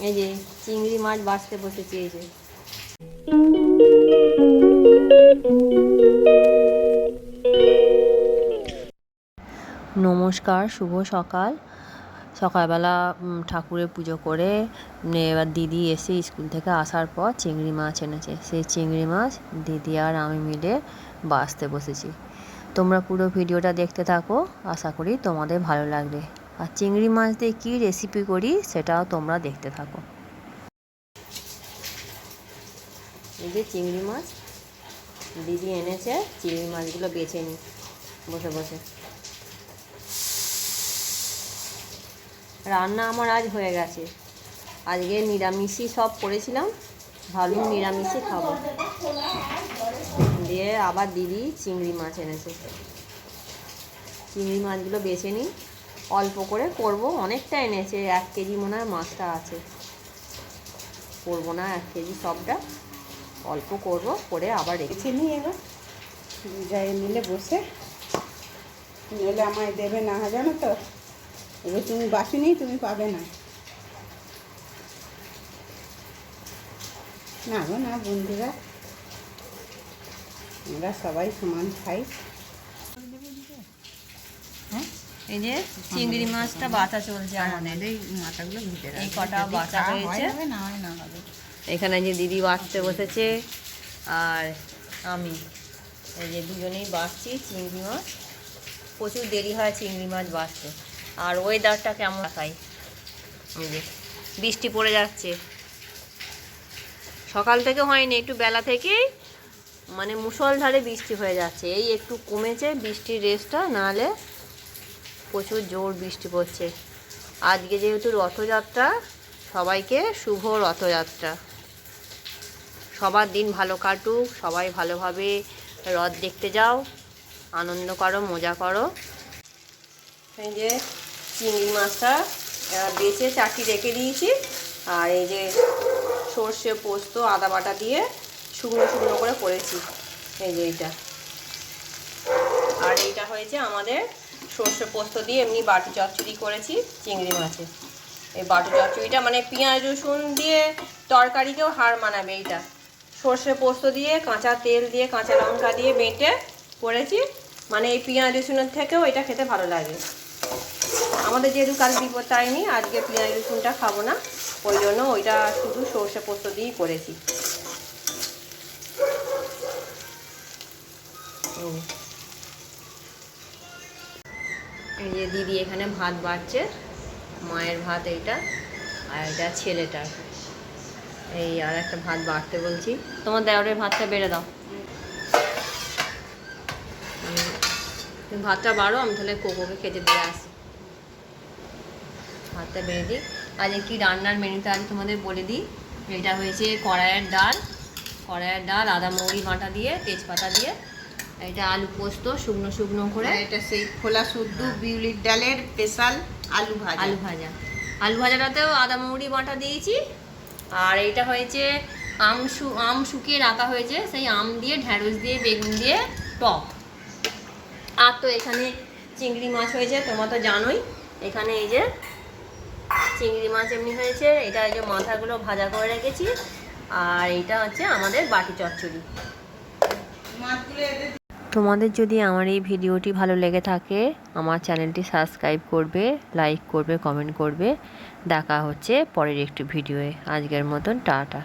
এই যে চিংড়ি মাছ বাছতে বসেছি, এই যে। নমস্কার, শুভ সকাল। সকালবেলা ঠাকুরের পুজো করে এবার দিদি এসে স্কুল থেকে আসার পর চিংড়ি মাছ এনেছে। সেই চিংড়ি মাছ দিদি আর আমি মিলে বাছতে বসেছি। তোমরা পুরো ভিডিওটা দেখতে থাকো। আশা করি তোমাদের ভালো লাগবে। আর চিংড়ি মাছ দিয়ে কী রেসিপি করি সেটাও তোমরা দেখতে থাকো। এই যে চিংড়ি মাছ, দিদি এনেছে, চিংড়ি মাছগুলো বেছে নি, বসে বসে। রান্না আমার আজ হয়ে গেছে। আজকে নিরামিষই সব করেছিলাম, ভাবলাম নিরামিষই খাব। দিয়ে আবার দিদি চিংড়ি মাছ এনেছে। চিংড়ি মাছগুলো বেছে নিই অল্প করে করব। অনেকটা এনেছে, এক কেজি মনে হয় মাছটা আছে। করব না, এক কেজি সবটা। অল্প করব, করে আবার রেখে বেছে নিই এবার। যাই মিলে বসে। নইলে আমায় দেবে না জানো তো? এবার তুমি বাসিনি তুমি পাবে না। না গো, না, বন্ধুরা। আমরা সবাই সমান খাই। এই যে চিংড়ি মাছটা বাছা চলছে আমাদের। মাথাগুলো এই কটা বাছা হয়েছে। না না হবে। এখানে যে দিদি বাঁচতে বসেছে আর আমি। এই যে দুজনেই বাঁচছি চিংড়ি মাছ। প্রচুর দেরি হয় চিংড়ি মাছ বাঁচতে। আর ওয়েদারটা কেমন? খাই এই যে বৃষ্টি পড়ে যাচ্ছে। সকাল থেকে হয়নি একটু বেলা থেকেই মানে মুষলধারে বৃষ্টি হয়ে যাচ্ছে। এই একটু কমেছে বৃষ্টির রেসটা নাহলে প্রচুর জোর বৃষ্টি পড়ছে। আজকে যেহেতু রথযাত্রা, সবাইকে শুভ রথযাত্রা। সবার দিন ভালো কাটুক, সবাই ভালোভাবে রথ দেখতে যাও, আনন্দ করো, মজা করো। এই যে চিংড়ি মাছটা বেছে চাটি রেখে দিয়েছি, আর এই যে সর্ষে পোস্ত, আদা বাটা দিয়ে শুকনো শুকনো করে করেছি। এই যে এইটা। আর এইটা হয়েছে আমাদের সর্ষে পোস্ত দিয়ে এমনি বাটি চচ্চড়ি করেছি, চিংড়ি মাছে এই বাটি চচ্চড়িটা মানে পেঁয়াজ রসুন দিয়ে তরকারিকেও হার মানাবে এইটা। সর্ষে পোস্ত দিয়ে, কাঁচা তেল দিয়ে, কাঁচা লঙ্কা দিয়ে বেটে করেছি। মানে এই পেঁয়াজ রসুনের থেকেও এটা খেতে ভালো লাগে। আমাদের যেহেতু কাল বিপদ তাইনি আজকে পেঁয়াজ রসুনটা খাব না। ওই জন্য ওইটা শুধু সর্ষে পোস্ত দিয়েই করেছি। এই যে দিদি এখানে ভাত বাড়ছে, মায়ের ভাত এইটা, আর এটা ছেলেটার। এই আর একটা ভাত বাড়তে বলছি। তোমার দেওরের ভাতটা বেড়ে দাও। ভাতটা বাড়ো, আমি তাহলে কোকোকে খেতে দিয়ে আসি। ভাতটা বেড়ে দিই। আজ কি রান্নার মেনুটা আজ তোমাদের বলে দিই। এটা হয়েছে কড়াইয়ের ডাল কড়াইয়ের ডাল, আদা, মৌরি বাটা দিয়ে, তেজপাতা দিয়ে এটা আলু পোস্ত শুকনো শুকনো করে। এটা সেই খোলা শুদ্ধ বিউলির ডালের স্পেশাল আলু ভাজা। আলু ভাজা। আলু ভাজাটাতেও আদা মৌরি বাটা দিয়েছি। আর এইটা হয়েছে আম শু আম শুকিয়ে রাখা হয়েছে। সেই আম দিয়ে ঢ্যাঁড়স দিয়ে বেগুন দিয়ে টক। আর তো এখানে চিংড়ি মাছ হয়েছে তোমরা তো জানোই। এখানে এই যে চিংড়ি মাছ এমনি হয়েছে। এটা এই যে মাথাগুলো ভাজা করে রেখেছি। আর এইটা হচ্ছে আমাদের বাটি চচ্চড়ি। মাছগুলো তোমাদের যদি আমার এই ভিডিওটি ভালো লেগে থাকে, আমার চ্যানেলটি সাবস্ক্রাইব করবে, লাইক করবে, কমেন্ট করবে। দেখা হচ্ছে পরের একটি ভিডিওয়ে। আজকের মতন, টাটা।